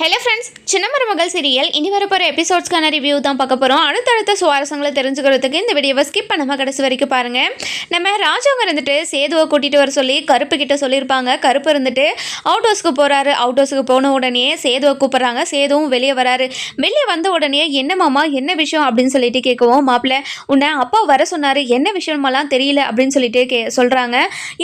Hello friends சின்ன மருமகள் serial இனி வரப்போகிற எபிசோட்ஸ்க்கான ரிவ்யூ தான் பார்க்க போகிறோம் அடுத்தடுத்த சுவாரஸ்யங்களை தெரிஞ்சுக்கிறதுக்கு இந்த வீடியோவை ஸ்கிப் பண்ணாமல் கடைசி வரைக்கும் பாருங்கள் நம்ம ராஜாங்க இருந்துட்டு சேதுவை கூட்டிகிட்டு வர சொல்லி கருப்பு கிட்ட சொல்லியிருப்பாங்க. கருப்பு இருந்துட்டு அவுட் ஹவுஸ்க்கு போகிறாரு அவுட் ஹவுஸ்க்கு போன உடனே சேதுவை கூப்பிட்றாங்க. சேதுவும் வெளியே வராரு. வெளியே வந்த உடனே என்ன மாமா என்ன விஷயம்? அப்படின்னு சொல்லிட்டு கேட்கவும் மாப்பிள்ள உன்னை அப்பா வர சொன்னார். என்ன விஷயமெல்லாம் தெரியல? அப்படின்னு சொல்லிட்டு கே சொல்கிறாங்க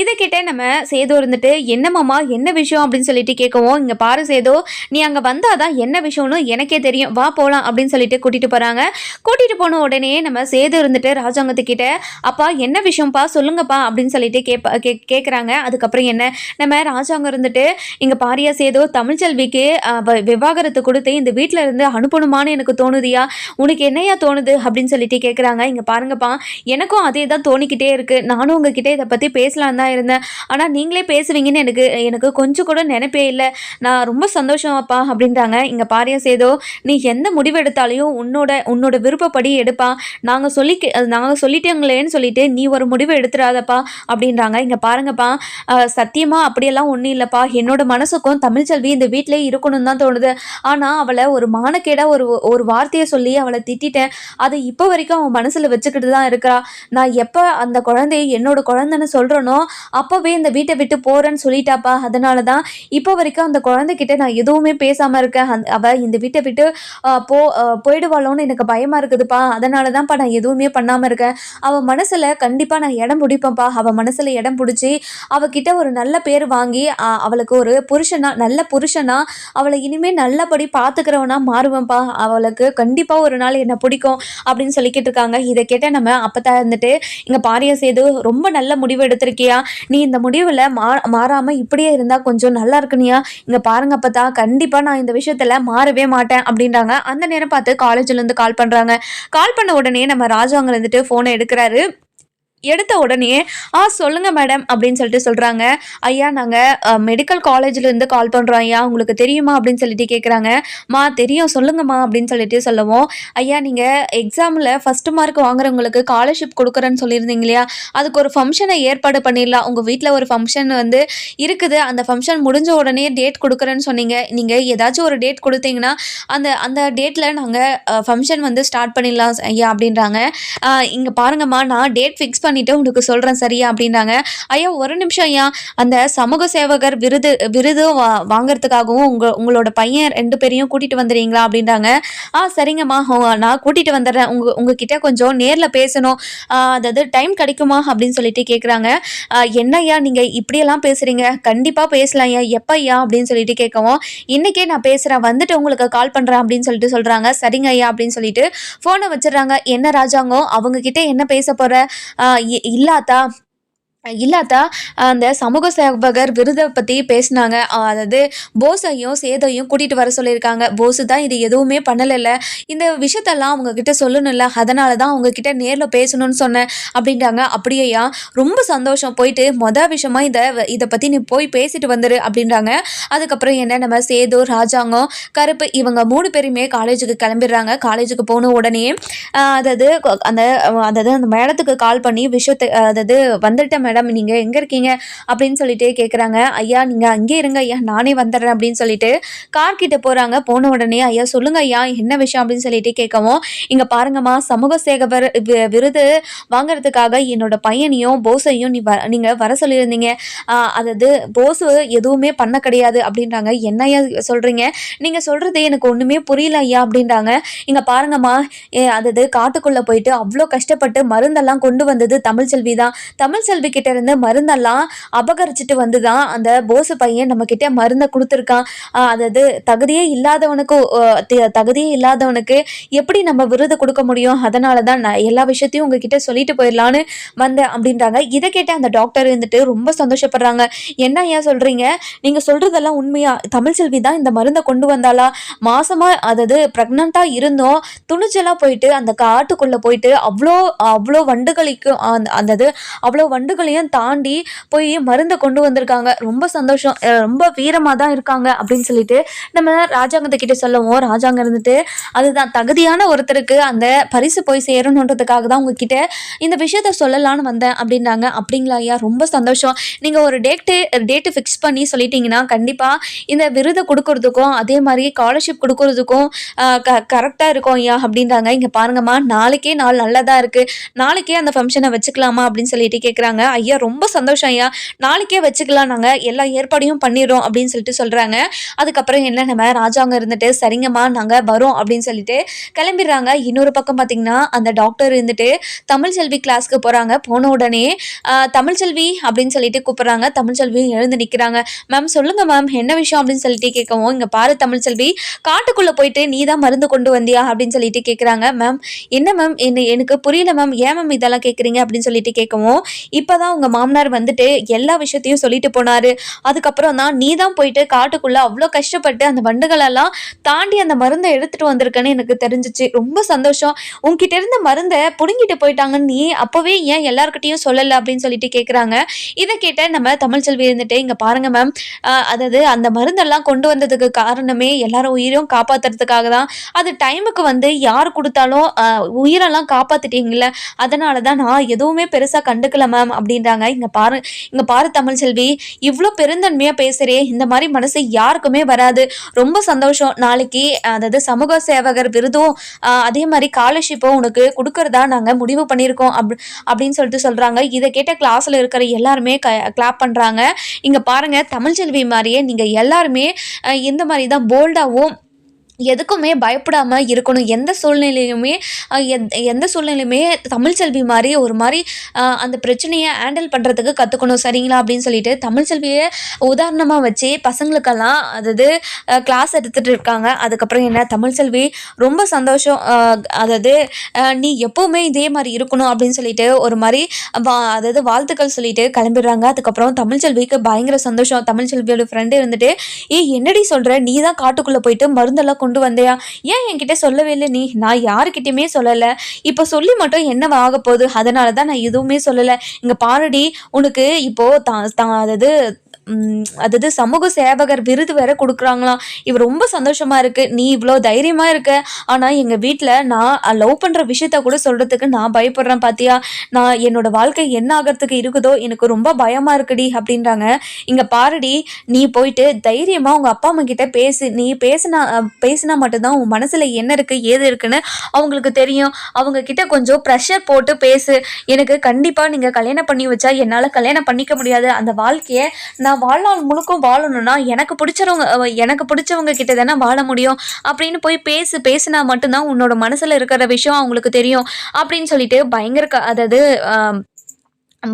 இதை கிட்ட நம்ம சேது இருந்துட்டு என்ன மாமா என்ன விஷயம்? அப்படின்னு சொல்லிட்டு கேட்கவும் இங்கே பாரு சேது நீ அங்கே வந்தால் தான் என்ன விஷயம்னு எனக்கே தெரியும். வா போகலாம் அப்படின்னு சொல்லிட்டு கூட்டிகிட்டு போகிறாங்க கூட்டிகிட்டு போன உடனே நம்ம சேது இருந்துட்டு ராஜாங்கத்துக்கிட்ட அப்பா என்ன விஷயம்ப்பா? சொல்லுங்கப்பா அப்படின்னு சொல்லிட்டு கேப்ப கே கேட்குறாங்க அதுக்கப்புறம் என்ன? நம்ம ராஜாங்கம் இருந்துட்டு இங்கே பாரியா சேது தமிழ்ச்செல்விக்கு வ- விவாகரத்து கொடுத்து இந்த வீட்டில் இருந்து அனுப்பணுமான்னு எனக்கு தோணுதியா உனக்கு என்னையா தோணுது? அப்படின்னு சொல்லிட்டு கேட்குறாங்க இங்கே பாருங்கப்பா எனக்கும் அதே தான் தோணிக்கிட்டே இருக்குது நானும் உங்ககிட்ட இதை பற்றி பேசலான் தான் இருந்தேன். ஆனால் நீங்களே பேசுவீங்கன்னு எனக்கு எனக்கு கொஞ்சம் கூட நினைப்பே இல்லை. நான் ரொம்ப சந்தோஷமாப்பா அப்படின்றாங்க. இங்கே பாரியா சேதோ நீ எந்த முடிவு எடுத்தாலையும் உன்னோட உன்னோட விருப்பப்படி எடுப்பா. நாங்கள் சொல்லி நாங்கள் சொல்லிட்டேங்களேன்னு சொல்லிட்டு நீ ஒரு முடிவு எடுத்துடாதப்பா அப்படின்றாங்க. இங்கே பாருங்கப்பா சத்தியமாக சத்தியமா அப்படியெல்லாம் ஒன்றும் இல்லைப்பா. என்னோட மனசுக்கும் தமிழ்ச்செல்வி இந்த வீட்டிலே இருக்கணும்னு தான் தோணுது. ஆனால் அவளை ஒரு மானக்கேடாக ஒரு ஒரு வார்த்தையை சொல்லி அவளை திட்டிட்டேன். அதை இப்போ வரைக்கும் அவன் மனசில் வச்சுக்கிட்டு தான் இருக்கிறா. நான் எப்போ அந்த குழந்தைய என்னோட குழந்தைன்னு சொல்கிறேனோ அப்போவே இந்த வீட்டை விட்டு போகிறேன்னு சொல்லிட்டாப்பா. அதனால தான் இப்போ வரைக்கும் அந்த குழந்தைகிட்ட நான் எதுவுமே பேசாமல் இருக்கேன் அந்த- அவள் இந்த வீட்டை விட்டு போ போயிடுவாளோன்னு எனக்கு பயமாக இருக்குதுப்பா. அதனால தான்ப்பா நான் எதுவுமே பண்ணாமல் இருக்கேன். அவள் மனசில் கண்டிப்பாக நான் இடம் பிடிப்பேன்ப்பா. அவள் மனசில் இடம் பிடிச்சி அவகிட்ட ஒரு நல்ல பேர் வாங்கி அவளுக்கு ஒரு புருஷனா நல்ல புருஷனா அவளை இனிமேல் நல்லபடி பார்த்துக்கிறவனா மாறுவேன்ப்பா. அவளுக்கு கண்டிப்பாக ஒரு நாள் என்னை பிடிக்கும் அப்படின்னு சொல்லிக்கிட்டு இருக்காங்க. இதை கேட்ட நம்ம அப்பத்தா இருந்துட்டு இங்கே பாரியம் சேது ரொம்ப நல்ல முடிவு எடுத்திருக்கியா? நீ இந்த முடிவில் மா மாறாமல் இப்படியே இருந்தால் கொஞ்சம் நல்லா இருக்குனியா? இங்கே பாருங்க அப்பத்தா கண்டிப்பாக நான் இந்த விஷயத்தில் மாறவே மாட்டேன் அப்படின்றாங்க. அந்த நேரம் பார்த்து காலேஜ்லேருந்து கால் பண்ணுறாங்க கால் பண்ண உடனே நம்ம ராஜாங்க இருந்துட்டு ஃபோனை எடுக்கிறாரு. எடுத்த உடனே ஆ சொல்லுங்கள் மேடம் அப்படின்னு சொல்லிட்டு சொல்கிறாங்க ஐயா நாங்கள் மெடிக்கல் காலேஜ்லேருந்து கால் பண்ணுறோம் ஐயா. உங்களுக்கு தெரியுமா? அப்படின்னு சொல்லிட்டு கேட்குறாங்க மா தெரியும். சொல்லுங்கம்மா அப்படின்னு சொல்லிட்டு சொல்லுவோம். ஐயா நீங்கள் எக்ஸாமில் ஃபஸ்ட்டு மார்க் வாங்குறவங்களுக்கு ஸ்காலர்ஷிப் கொடுக்குறேன்னு சொல்லியிருந்தீங்க இல்லையா? அதுக்கு ஒரு ஃபங்க்ஷனை ஏற்பாடு பண்ணிடலாம். உங்கள் வீட்டில் ஒரு ஃபங்க்ஷன் வந்து இருக்குது. அந்த ஃபங்க்ஷன் முடிஞ்ச உடனே டேட் கொடுக்குறேன்னு சொன்னீங்க. நீங்கள் ஏதாச்சும் ஒரு டேட் கொடுத்தீங்கன்னா அந்த அந்த டேட்டில் நாங்கள் ஃபங்க்ஷன் வந்து ஸ்டார்ட் பண்ணிடலாம் ஐயா அப்படின்றாங்க. இங்கே பாருங்கம்மா. நான் டேட் ஃபிக்ஸ் பண்ணிவிட்டு உனக்கு சொல்கிறேன் சரியா? அப்படின்னாங்க. ஐயா ஒரு நிமிஷம் ஐயா. அந்த சமூக சேவகர் விருது விருது வா வாங்கறதுக்காகவும் உங்கள் உங்களோட பையன் ரெண்டு பேரையும் கூட்டிகிட்டு வந்துடுறீங்களா அப்படின்றாங்க ஆ சரிங்கம்மா. நான் கூட்டிகிட்டு வந்துடுறேன் உங்கள் உங்ககிட்ட கொஞ்சம் நேரில் பேசணும். அதாவது டைம் கிடைக்குமா? அப்படின்னு சொல்லிட்டு கேட்குறாங்க என்னையா நீங்கள் இப்படியெல்லாம் பேசுகிறீங்க கண்டிப்பாக பேசலாம் ஐயா. எப்போ ஐயா? அப்படின்னு சொல்லிட்டு கேட்கவும் இன்றைக்கே நான் பேசுகிறேன் வந்துட்டு உங்களுக்கு கால் பண்ணுறேன் அப்படின்னு சொல்லிட்டு சொல்கிறாங்க சரிங்க ஐயா அப்படின்னு சொல்லிட்டு ஃபோனை வச்சிடுறாங்க. என்ன ராஜாங்கம் அவங்க கிட்ட என்ன பேச போகிற ये इलाता இல்லாத்தா அந்த சமூக சேவகர் விருதை பற்றி பேசினாங்க. அதாவது போஸையும் சேதையும் கூட்டிகிட்டு வர சொல்லியிருக்காங்க. போஸு தான் இது எதுவுமே பண்ணலைல்ல. இந்த விஷயத்தெல்லாம் அவங்கக்கிட்ட சொல்லணும்ல. அதனால தான் அவங்கக்கிட்ட நேரில் பேசணும்னு சொன்னேன் அப்படின்றாங்க. அப்படியேயா? ரொம்ப சந்தோஷம். போயிட்டு மொதல் விஷயமா இதை இதை பற்றி நீ போய் பேசிட்டு வந்துரு அப்படின்றாங்க. அதுக்கப்புறம் என்ன? நம்ம சேது ராஜாங்கம் கருப்பு இவங்க மூணு பேருமே காலேஜுக்கு கிளம்பிடுறாங்க. காலேஜுக்கு போன உடனே அதாவது அந்த அதாவது அந்த மேடத்துக்கு கால் பண்ணி விஷயத்தை அதாவது வந்துட்ட மேடம் நீங்கள் எங்கே இருக்கீங்க? அப்படின்னு சொல்லிட்டு கேட்குறாங்க ஐயா நீங்கள் அங்கே இருங்க ஐயா நானே வந்துடுறேன் அப்படின்னு சொல்லிட்டு கார் கிட்ட போகிறாங்க போன உடனே ஐயா சொல்லுங்க ஐயா என்ன விஷயம்? அப்படின்னு சொல்லிட்டு கேட்கவும் இங்கே பாருங்கம்மா சமூக சேகவர் வி- விருது வாங்குறதுக்காக என்னோட பையனையும் போஸையும் நீ வ நீங்கள் வர சொல்லியிருந்தீங்க. அதாவது போஸ் எதுவுமே பண்ண கிடையாது அப்படின்றாங்க. என்ன ஐயா சொல்கிறீங்க நீங்கள் சொல்கிறது எனக்கு ஒன்றுமே புரியல ஐயா அப்படின்றாங்க. இங்கே பாருங்கம்மா அதாவது காட்டுக்குள்ளே போயிட்டு அவ்வளோ கஷ்டப்பட்டு மருந்தெல்லாம் கொண்டு வந்தது தமிழ்ச்செல்வி தான். தமிழ்ச்செல்வி கிட்ட இருந்து மருந்தெல்லாம் அபகரிச்சுட்டு வந்து தான் அந்த போசு பையன் நம்ம கிட்ட மருந்தை கொடுத்துருக்கான். அதாவது தகுதியே இல்லாதவனுக்கு தகுதியே இல்லாதவனுக்கு எப்படி நம்ம விருது கொடுக்க முடியும்? அதனால தான் நான் எல்லா விஷயத்தையும் உங்ககிட்ட சொல்லிட்டு போயிடலான்னு வந்தேன் அப்படின்றாங்க. இதை கேட்ட அந்த டாக்டர் இருந்துட்டு ரொம்ப சந்தோஷப்படுறாங்க. என்ன ஏன் சொல்கிறீங்க நீங்கள் சொல்கிறதெல்லாம் உண்மையா? தமிழ்ச்செல்வி தான் இந்த மருந்தை கொண்டு வந்தாலா மாசமா அதாவது ப்ரெக்னண்ட்டாக இருந்தோம். துணிச்சலாக போயிட்டு அந்த காட்டுக்குள்ளே போயிட்டு அவ்வளோ அவ்வளோ வண்டுகளுக்கும் அந்த அதாவது அவ்வளோ வண்டுகளையும் எல்லாத்தையும் தாண்டி போய் மருந்தை கொண்டு வந்திருக்காங்க. ரொம்ப சந்தோஷம். ரொம்ப வீரமாக தான் இருக்காங்க அப்படின்னு சொல்லிட்டு நம்ம ராஜாங்கத்தை கிட்ட சொல்லவும் ராஜாங்க இருந்துட்டு அதுதான் தகுதியான ஒருத்தருக்கு அந்த பரிசு போய் சேரணுன்றதுக்காக தான் உங்ககிட்ட இந்த விஷயத்த சொல்லலாம்னு வந்தேன் அப்படின்னாங்க. அப்படிங்களா ஐயா? ரொம்ப சந்தோஷம். நீங்கள் ஒரு டேட்டு டேட்டு ஃபிக்ஸ் பண்ணி சொல்லிட்டீங்கன்னா கண்டிப்பாக இந்த விருதை கொடுக்கறதுக்கும் அதே மாதிரி ஸ்காலர்ஷிப் கொடுக்கறதுக்கும் க கரெக்டாக இருக்கும் ஐயா அப்படின்றாங்க. இங்கே பாருங்கம்மா நாளைக்கே நாள் நல்லதாக இருக்குது நாளைக்கே அந்த ஃபங்க்ஷனை வச்சுக்கலாமா அப்படின்னு சொல்லிட்டு கேட்குறாங்க ஐயா ரொம்ப சந்தோஷம் ஐயா. நாளைக்கே வச்சுக்கலாம் நாங்கள் எல்லா ஏற்பாடையும் பண்ணிடுறோம் அப்படின்னு சொல்லிட்டு சொல்கிறாங்க அதுக்கப்புறம் என்ன நம்ம ராஜாங்க இருந்துட்டு சரிங்கம்மா நாங்கள் வரோம் அப்படின்னு சொல்லிட்டு கிளம்பிடுறாங்க. இன்னொரு பக்கம் பார்த்தீங்கன்னா அந்த டாக்டர் இருந்துட்டு தமிழ் செல்வி கிளாஸ்க்கு போகிறாங்க போன உடனே தமிழ் செல்வி அப்படின்னு சொல்லிட்டு கூப்பிட்றாங்க. தமிழ் செல்வியும் எழுந்து நிற்கிறாங்க மேம் சொல்லுங்கள் மேம் என்ன விஷயம்? அப்படின்னு சொல்லிட்டு கேட்கவும் இங்கே பாரு தமிழ் செல்வி. காட்டுக்குள்ளே போயிட்டு நீ தான் மருந்து கொண்டு வந்தியா? அப்படின்னு சொல்லிட்டு கேட்குறாங்க. மேம் என்ன மேம் என்ன எனக்கு புரியல மேம் ஏன் மேம் இதெல்லாம் கேட்குறீங்க? அப்படின்னு சொல்லிட்டு கேட்கவும் இப்போ தான் உங்கள் மாமனார் வந்துட்டு எல்லா விஷயத்தையும் சொல்லிட்டு போனார். அதுக்கப்புறம் தான் நீ தான் போயிட்டு காட்டுக்குள்ளே அவ்வளோ கஷ்டப்பட்டு அந்த வண்டுகளெல்லாம் தாண்டி அந்த மருந்தை எடுத்துகிட்டு வந்திருக்கேன்னு எனக்கு தெரிஞ்சிச்சு. ரொம்ப சந்தோஷம். உன்கிட்ட இருந்த மருந்தை பிடுங்கிட்டு போயிட்டாங்கன்னு நீ அப்போவே ஏன் எல்லாருக்கிட்டையும் சொல்லலை அப்படின்னு சொல்லிட்டு கேட்குறாங்க இதை கேட்ட நம்ம தமிழ்ச்செல்வி இருந்துட்டு இங்கே பாருங்கள் மேம் அதாவது அந்த மருந்தெல்லாம் கொண்டு வந்ததுக்கு காரணமே எல்லாரும் உயிரும் காப்பாத்துறதுக்காக தான். அது டைமுக்கு வந்து யார் கொடுத்தாலும் உயிரெல்லாம் காப்பாத்திட்டீங்கல்ல. அதனால தான் நான் எதுவுமே பெருசாக கண்டுக்கல மேம் அப்படி அப்படின்றாங்க. இங்கே பாரு இங்கே பாரு தமிழ்ச்செல்வி இவ்வளோ பெருந்தன்மையாக பேசுகிறே இந்த மாதிரி மனசு யாருக்குமே வராது. ரொம்ப சந்தோஷம். நாளைக்கு அதாவது சமூக சேவகர் விருதும் அதே மாதிரி ஸ்காலர்ஷிப்பும் உனக்கு கொடுக்கறதா நாங்கள் முடிவு பண்ணியிருக்கோம். அப் அப்படின்னு சொல்லிட்டு சொல்கிறாங்க இதை கேட்ட கிளாஸில் இருக்கிற எல்லாருமே க கிளாப் பண்ணுறாங்க இங்கே பாருங்கள் தமிழ்ச்செல்வி மாதிரியே நீங்கள் எல்லாருமே இந்த மாதிரி தான் போல்டாகவும் எதுக்குமே பயப்படாமல் இருக்கணும். எந்த சூழ்நிலையுமே எந்த- சூழ்நிலையுமே தமிழ்ச்செல்வி மாதிரி ஒரு மாதிரி அந்த பிரச்சனையை ஹேண்டில் பண்ணுறதுக்கு கற்றுக்கணும் சரிங்களா? அப்படின்னு சொல்லிட்டு தமிழ்ச்செல்வியை உதாரணமாக வச்சு பசங்களுக்கெல்லாம் அதாவது கிளாஸ் எடுத்துகிட்டு இருக்காங்க. அதுக்கப்புறம் என்ன? தமிழ்ச்செல்வி ரொம்ப சந்தோஷம். அதாவது நீ எப்போவுமே இதே மாதிரி இருக்கணும் அப்படின்னு சொல்லிட்டு ஒரு மாதிரி வா அதாவது வாழ்த்துக்கள் சொல்லிட்டு கிளம்பிடுறாங்க. அதுக்கப்புறம் தமிழ்ச்செல்விக்கு பயங்கர சந்தோஷம். தமிழ்ச்செல்வியோட ஃப்ரெண்டு இருந்துட்டு ஏ என்னடி சொல்கிற நீ தான் காட்டுக்குள்ளே போயிட்டு மருந்தெல்லாம் கொண்டு வந்தியா? ஏன் என்கிட்ட சொல்லவே இல்லை நீ? நான் யாருக்கிட்டையுமே சொல்லலை. இப்போ சொல்லி மட்டும் என்ன ஆக போகுது? அதனால தான் நான் எதுவுமே சொல்லலை. இங்கே பாருடி உனக்கு இப்போது தான் தான் அதாவது அதாவது சமூக சேவகர் விருது வேற கொடுக்குறாங்களாம். இவர் ரொம்ப சந்தோஷமா இருக்கு. நீ இவ்வளோ தைரியமா இருக்க. ஆனா எங்க வீட்டில் நான் லவ் பண்ற விஷயத்த கூட சொல்றதுக்கு நான் பயப்படுறேன் பாத்தியா? நான் என்னோட வாழ்க்கை என்ன ஆகிறதுக்கு இருக்குதோ எனக்கு ரொம்ப பயமா இருக்குடி அப்படின்றாங்க. இங்க பாருடி நீ போயிட்டு தைரியமா உங்க அப்பா அம்மா கிட்ட பேசு. நீ பேசினா பேசினா மட்டும்தான் உன் மனசுல என்ன இருக்கு ஏது இருக்குன்னு அவங்களுக்கு தெரியும். அவங்க கிட்ட கொஞ்சம் ப்ரெஷர் போட்டு பேசு. எனக்கு கண்டிப்பா நீங்க கல்யாணம் பண்ணி வச்சா என்னால கல்யாணம் பண்ணிக்க முடியாது. அந்த வாழ்க்கையை நான் வாழ்நாள் முழுக்கும் வாழணும்னா எனக்கு பிடிச்சவங்க எனக்கு பிடிச்சவங்க கிட்ட தானே வாழ முடியும். அப்படின்னு போய் பேசு பேசினா மட்டும்தான் உன்னோட மனசில் இருக்கிற விஷயம் அவங்களுக்கு தெரியும். அப்படின்னு சொல்லிட்டு பயங்கர அதாவது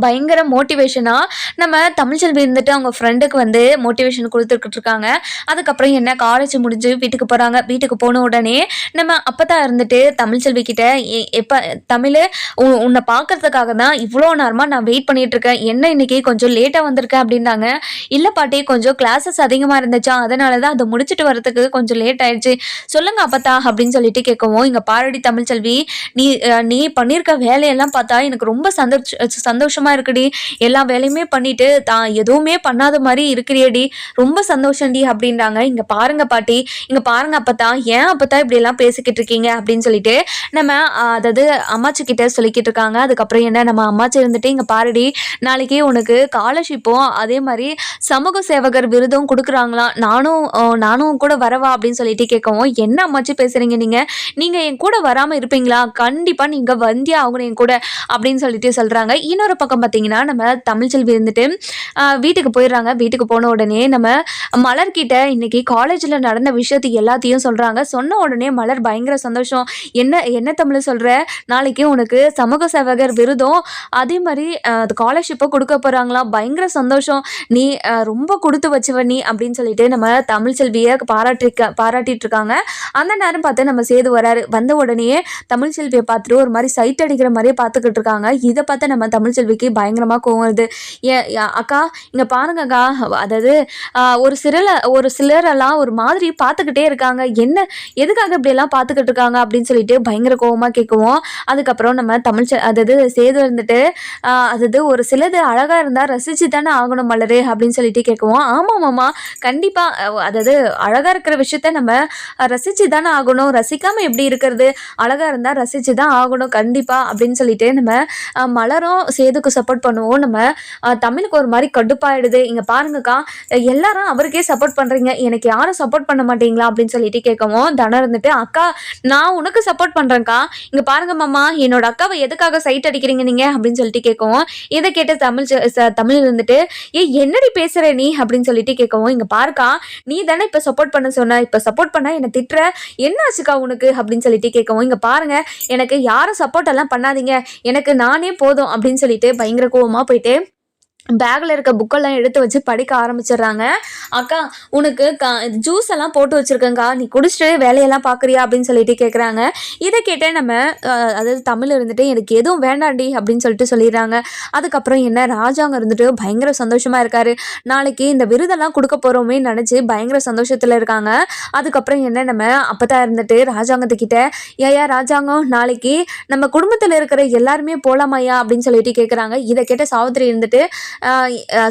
பயங்கர மோட்டிவேஷனாக நம்ம தமிழ்ச்செல்வி இருந்துட்டு அவங்க ஃப்ரெண்டுக்கு வந்து மோட்டிவேஷன் கொடுத்துக்கிட்டு இருக்காங்க. அதுக்கப்புறம் என்ன? காலேஜ் முடிஞ்சு வீட்டுக்கு போகிறாங்க வீட்டுக்கு போன உடனே நம்ம அப்போ தான் இருந்துட்டு தமிழ்ச்செல்வி கிட்ட எப்போ தமிழ் உ- உன்னை பார்க்கறதுக்காக தான் இவ்வளோ நேரமாக நான் வெயிட் பண்ணிட்டு இருக்கேன். என்ன இன்னைக்கு? கொஞ்சம் லேட்டாக வந்திருக்கேன் அப்படின்னாங்க. இல்லை பாட்டி கொஞ்சம் கிளாஸஸ் அதிகமாக இருந்துச்சா? அதனால தான் அதை முடிச்சுட்டு வரதுக்கு கொஞ்சம் லேட் ஆயிடுச்சு. சொல்லுங்க அப்பத்தா அப்படின்னு சொல்லிட்டு கேட்கவும் இங்கே பாரடி தமிழ்ச்செல்வி நீ நீ பண்ணியிருக்க வேலையெல்லாம் பார்த்தா எனக்கு ரொம்ப சந்தோஷ சந்தோஷம் இருக்குடி. எல்லா வேலையுமே பண்ணிட்டு தான் எதுவுமே பண்ணாத மாதிரி இருக்கிறியடி. ரொம்ப சந்தோஷம்டி அப்படின்றாங்க. இங்க பாருங்க பாட்டி. இங்க பாருங்க அப்பத்தா. ஏன் அப்பத்தா இப்படி எல்லாம் பேசிக்கிட்டு இருக்கீங்க அப்படின்னு சொல்லிட்டு நம்ம அதாவது அம்மாச்சி கிட்ட சொல்லிக்கிட்டு இருக்காங்க. அதுக்கப்புறம் என்ன? நம்ம அம்மாச்சி இருந்துட்டு இங்க பாருடி. நாளைக்கு உனக்கு ஸ்காலர்ஷிப்பும் அதே மாதிரி சமூக சேவகர் விருதும் கொடுக்குறாங்களாம் நானும் நானும் கூட வரவா? அப்படின்னு சொல்லிட்டு கேட்கவும் என்ன அம்மாச்சி பேசுறீங்க நீங்க? நீங்க என் கூட வராம இருப்பீங்களா? கண்டிப்பா நீங்க வந்தியா அவங்க என் கூட. அப்படின்னு சொல்லிட்டு சொல்றாங்க. இன்னொரு பக்கம் பார்த்தீங்கன்னா நம்ம தமிழ்ச்செல்வி இருந்துட்டு வீட்டுக்கு போயிடுறாங்க. வீட்டுக்கு போன உடனே நம்ம மலர்கிட்ட இன்னைக்கு காலேஜில் நடந்த விஷயத்தை எல்லாத்தையும் சொல்கிறாங்க சொன்ன உடனே மலர் பயங்கர சந்தோஷம். என்ன என்ன தமிழ் சொல்கிற நாளைக்கு உனக்கு சமூக சேவகர் விருதும் அதே மாதிரி ஸ்காலர்ஷிப்பை கொடுக்க போகிறாங்களாம் பயங்கர சந்தோஷம். நீ ரொம்ப கொடுத்து வச்சவ நீ அப்படின்னு சொல்லிட்டு நம்ம தமிழ்ச்செல்வியை பாராட்டிருக்க பாராட்டிட்டு இருக்காங்க அந்த நேரம் பார்த்து நம்ம சேது வராரு. வந்த உடனே தமிழ்ச்செல்வியை பார்த்துட்டு ஒரு மாதிரி சைட் அடிக்கிற மாதிரியே பார்த்துக்கிட்டு இருக்காங்க இதை பார்த்து நம்ம தமிழ் செல்வி தமிழ்ச்செல்விக்கு பயங்கரமாக கோவம் வருது. ஏ அக்கா இங்கே பாருங்கக்கா அதாவது ஒரு சிலர் ஒரு சிலரெல்லாம் ஒரு மாதிரி பார்த்துக்கிட்டே இருக்காங்க. என்ன எதுக்காக இப்படியெல்லாம் பார்த்துக்கிட்டு இருக்காங்க அப்படின்னு சொல்லிட்டு பயங்கர கோவமாக கேட்குவோம். அதுக்கப்புறம் நம்ம தமிழ் செ- அதாவது சேது இருந்துட்டு அதாவது ஒரு சிலது அழகாக இருந்தால் ரசித்து தானே ஆகணும் மலரு அப்படின்னு சொல்லிட்டு கேட்குவோம். ஆமாம் மாமா கண்டிப்பாக அதாவது அழகாக இருக்கிற விஷயத்த நம்ம ரசித்து தானே ஆகணும். ரசிக்காமல் எப்படி இருக்கிறது? அழகாக இருந்தால் ரசித்து தான் ஆகணும். கண்டிப்பாக அப்படின்னு சொல்லிட்டு நம்ம மலரும் சேது தமிழுக்கு சப்போர்ட் பண்ணுவோம். நம்ம தமிழுக்கு ஒரு மாதிரி கடுப்பாயிடுது. இங்கே பாருங்கக்கா எல்லாரும் அவருக்கே சப்போர்ட் பண்ணுறீங்க எனக்கு யாரும் சப்போர்ட் பண்ண மாட்டீங்களா? அப்படின்னு சொல்லிட்டு கேட்கவும் தனம் இருந்துட்டு அக்கா நான் உனக்கு சப்போர்ட் பண்ணுறேன்க்கா இங்கே பாருங்க மாமா என்னோட அக்காவை எதுக்காக சைட் அடிக்கிறீங்க நீங்கள் அப்படின்னு சொல்லிட்டு கேட்கவும் இதை கேட்ட தமிழ் செ- ச- தமிழ் இருந்துட்டு ஏ என்னடி பேசுகிற நீ? அப்படின்னு சொல்லிட்டு கேட்கவும் இங்கே பாருக்கா நீ தானே இப்போ சப்போர்ட் பண்ண சொன்ன. இப்போ சப்போர்ட் பண்ண என்னை திட்டுற. என்ன ஆச்சுக்கா உனக்கு? அப்படின்னு சொல்லிட்டு கேட்கவும் இங்கே பாருங்க எனக்கு யாரும் சப்போர்ட் எல்லாம் பண்ணாதீங்க. எனக்கு நானே போதும். அப்படின்னு சொல்லிட்டு பயங்கர கோவமாக போயிட்டு பேக்கில் இருக்க புக்கெல்லாம் எடுத்து வச்சு படிக்க ஆரம்பிச்சிடுறாங்க. அக்கா உனக்கு க ஜூஸ் எல்லாம் போட்டு வச்சுருக்கேங்க்கா நீ குடிச்சிட்டு வேலையெல்லாம் பார்க்குறியா அப்படின்னு சொல்லிட்டு கேட்குறாங்க இதை கேட்டே நம்ம அதாவது தமிழ் இருந்துட்டு எனக்கு எதுவும் வேண்டாண்டி அப்படின்னு சொல்லிட்டு சொல்லிடுறாங்க. அதுக்கப்புறம் என்ன ராஜாங்க இருந்துட்டு பயங்கர சந்தோஷமாக இருக்காரு. நாளைக்கு இந்த விருதெல்லாம் கொடுக்க போகிறோமே நினச்சி பயங்கர சந்தோஷத்தில் இருக்காங்க. அதுக்கப்புறம் என்ன நம்ம அப்போ தான் இருந்துட்டு ராஜாங்கத்துக்கிட்ட ஏயா ராஜாங்கம் நாளைக்கு நம்ம குடும்பத்தில் இருக்கிற எல்லாருமே போலாமாயா அப்படின்னு சொல்லிட்டு கேட்குறாங்க இதை கேட்ட சாவித்திரி இருந்துட்டு